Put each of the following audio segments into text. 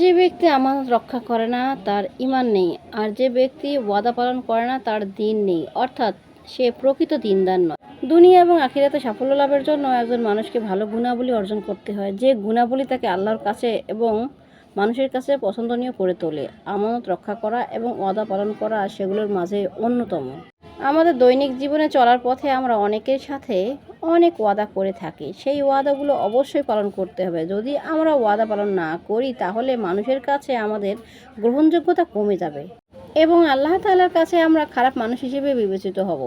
যে ব্যক্তি আমানত রক্ষা করে না, তার ইমান নেই। আর যে ব্যক্তি ওয়াদা পালন করে না, তার দিন নেই। অর্থাৎ সে প্রকৃত দিনদার নয়। দুনিয়া এবং আখিরাতে সাফল্য লাভের জন্য একজন মানুষকে ভালো গুণাবলী অর্জন করতে হয়, যে গুণাবলী তাকে আল্লাহর কাছে এবং মানুষের কাছে পছন্দনীয় করে তোলে। আমানত রক্ষা করা এবং ওয়াদা পালন করা সেগুলোর মাঝে অন্যতম। আমাদের দৈনিক জীবনে চলার পথে আমরা অনেকের সাথে অনেক ওয়াদা করে থাকি। সেই ওয়াদাগুলো অবশ্যই পালন করতে হবে। যদি আমরা ওয়াদা পালন না করি, তাহলে মানুষের কাছে আমাদের গ্রহণযোগ্যতা কমে যাবে এবং আল্লাহ তাআলার কাছে আমরা খারাপ মানুষ হিসেবে বিবেচিত হব।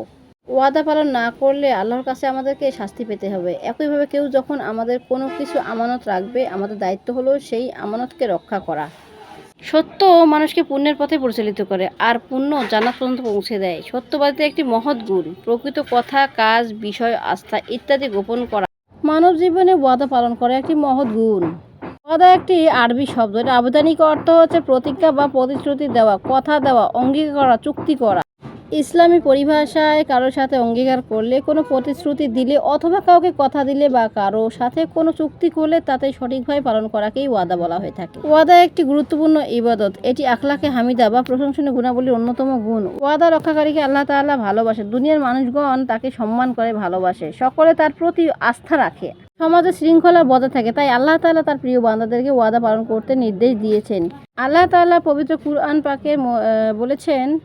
ওয়াদা পালন না করলে আল্লাহর কাছে আমাদেরকে শাস্তি পেতে হবে। একইভাবে কেউ যখন আমাদের কোনো কিছু আমানত রাখবে, আমাদের দায়িত্ব হলো সেই আমানতকে রক্ষা করা। সত্য মানুষকে পুণ্যের পথে পরিচালিত করে, আর পুণ্য জানা পর্যন্ত পৌঁছে দেয়। সত্যবাদিতে একটি মহৎ গুণ, প্রকৃত কথা, কাজ, বিষয়, আস্থা ইত্যাদি গোপন করা। মানব জীবনে ওয়াদা পালন করা একটি মহৎ গুণ। ওয়াদা একটি আরবি শব্দ। এটা আবেদনিক অর্থ হচ্ছে প্রতিজ্ঞা বা প্রতিশ্রুতি দেওয়া, কথা দেওয়া, অঙ্গীকার করা, চুক্তি করা। ইসলামী পরিভাষায় কারোর সাথে অঙ্গীকার করলে, কোনো প্রতিশ্রুতি দিলে অথবা কাউকে কথা দিলে বা কারও সাথে কোনো চুক্তি করলে তাতে সঠিকভাবে পালন করাকেই ওয়াদা বলা হয়ে থাকে। ওয়াদা একটি গুরুত্বপূর্ণ ইবাদত। এটি আখলাকে হামিদা বা প্রশংসনীয় গুণাবলীর অন্যতম গুণ। ওয়াদা রক্ষাকারীকে আল্লাহ তাআলা ভালোবাসে। দুনিয়ার মানুষগণ তাকে সম্মান করে, ভালোবাসে। সকলে তার প্রতি আস্থা রাখে। সমাজে শৃঙ্খলা বজায় থাকে। তাই আল্লাহ তাআলা তার প্রিয় বান্দাদেরকে ওয়াদা পালন করতে নির্দেশ দিয়েছেন। আল্লাহ তাআলা পবিত্র কুরআন পাকে বলেছেন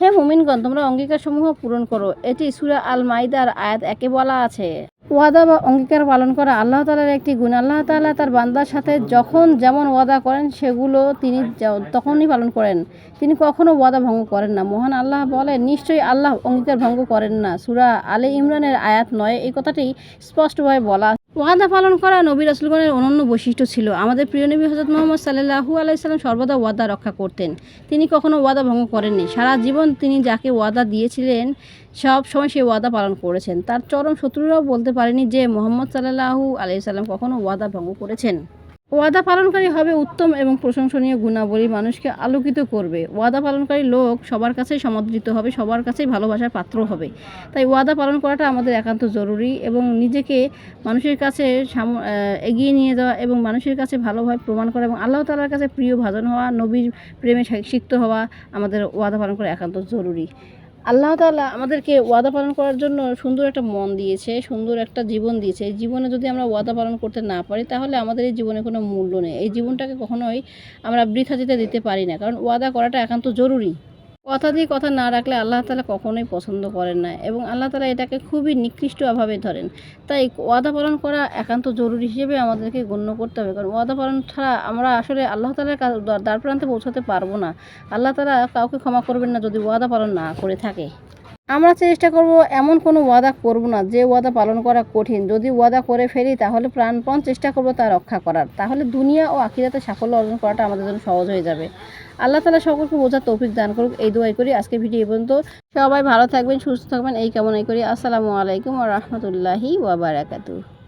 হে মুমিনগণ, তোমরা অঙ্গীকারসমূহ পূরণ করো। এটি সুরা আল মাইদার আয়াত একে বলা আছে। ওয়াদা বা অঙ্গীকার পালন করা আল্লাহ তালার একটি গুণ। আল্লাহ তাআলা তার বান্দার সাথে যখন যেমন ওয়াদা করেন, সেগুলো তিনি তখনই পালন করেন। তিনি কখনো ওয়াদা ভঙ্গ করেন না। মহান আল্লাহ বলে নিশ্চয়ই আল্লাহ অঙ্গীকার ভঙ্গ করেন না। সূরা আলে ইমরানের আয়াত নয়, এই কথাটি স্পষ্টভাবে বলা ওয়াদা পালন করা নবী রাসুলগণের অনন্য বৈশিষ্ট্য ছিল। আমাদের প্রিয় নবী হজরত মোহাম্মদ সাল্লাহু আলাইসাল্লাম সর্বদা ওয়াদা রক্ষা করতেন। তিনি কখনো ওয়াদা ভঙ্গ করেননি। সারা জীবন তিনি যাকে ওয়াদা দিয়েছিলেন, সব সময় সেই ওয়াদা পালন করেছেন। তার চরম শত্রুরাও বলতে পারেনি যে মোহাম্মদ সাল্লাহু আলাইসাল্লাম কখনো ওয়াদা ভঙ্গ করেছেন। ওয়াদা পালনকারী হবে উত্তম এবং প্রশংসনীয় গুণাবলী মানুষকে আলোকিত করবে। ওয়াদা পালনকারী লোক সবার কাছেই সমাদৃত হবে, সবার কাছেই ভালোবাসার পাত্র হবে। তাই ওয়াদা পালন করাটা আমাদের একান্ত জরুরি এবং নিজেকে মানুষের কাছে এগিয়ে নিয়ে যাওয়া এবং মানুষের কাছে ভালোভাবে প্রমাণ করা এবং আল্লাহ তালার কাছে প্রিয় ভাজন হওয়া, নবীর প্রেমে সিক্ত হওয়া আমাদের ওয়াদা পালন করা একান্ত জরুরি। আল্লাহ তালা আমাদেরকে ওয়াদা পালন করার জন্য সুন্দর একটা মন দিয়েছে, সুন্দর একটা জীবন দিয়েছে। এই জীবনে যদি আমরা ওয়াদা পালন করতে না পারি, তাহলে আমাদের এই জীবনে কোনো মূল্য নেই। এই জীবনটাকে কখনোই আমরা বৃথা যেতে দিতে পারি না। কারণ ওয়াদা করাটা একান্ত জরুরি। কথা দিয়ে কথা না রাখলে আল্লাহ তালা কখনোই পছন্দ করেন না এবং আল্লাহ তালা এটাকে খুবই নিকৃষ্ট অভাবে ধরেন। তাই ওয়াদা পালন করা একান্ত জরুরি হিসেবে আমাদেরকে গণ্য করতে হবে। কারণ ওয়াদা পালন ছাড়া আমরা আসলে আল্লাহ তালার দ্বার প্রান্তে পৌঁছাতে পারব না। আল্লাহ তালা কাউকে ক্ষমা করবেন না যদি ওয়াদা পালন না করে থাকে। আমরা চেষ্টা করব এমন কোনো ওয়াদা করব না, যে ওয়াদা পালন করা কঠিন। যদি ওয়াদা করে ফেলি, তাহলে প্রাণপণ চেষ্টা করব তা রক্ষা করার। তাহলে দুনিয়া ও আখিরাতে সাফল্য অর্জন করাটা আমাদের জন্য সহজ হয়ে যাবে। আল্লাহ তালা সকলকে বোঝার তৌফিক দান করুক। এই দোয়াই করি। আজকে ভিডিও পর্যন্ত। সবাই ভালো থাকবেন, সুস্থ থাকবেন। এই কেমন এই করি। আসসালামু আলাইকুম ও রহমতুল্লাহি ওয়া বারাকাতুহু।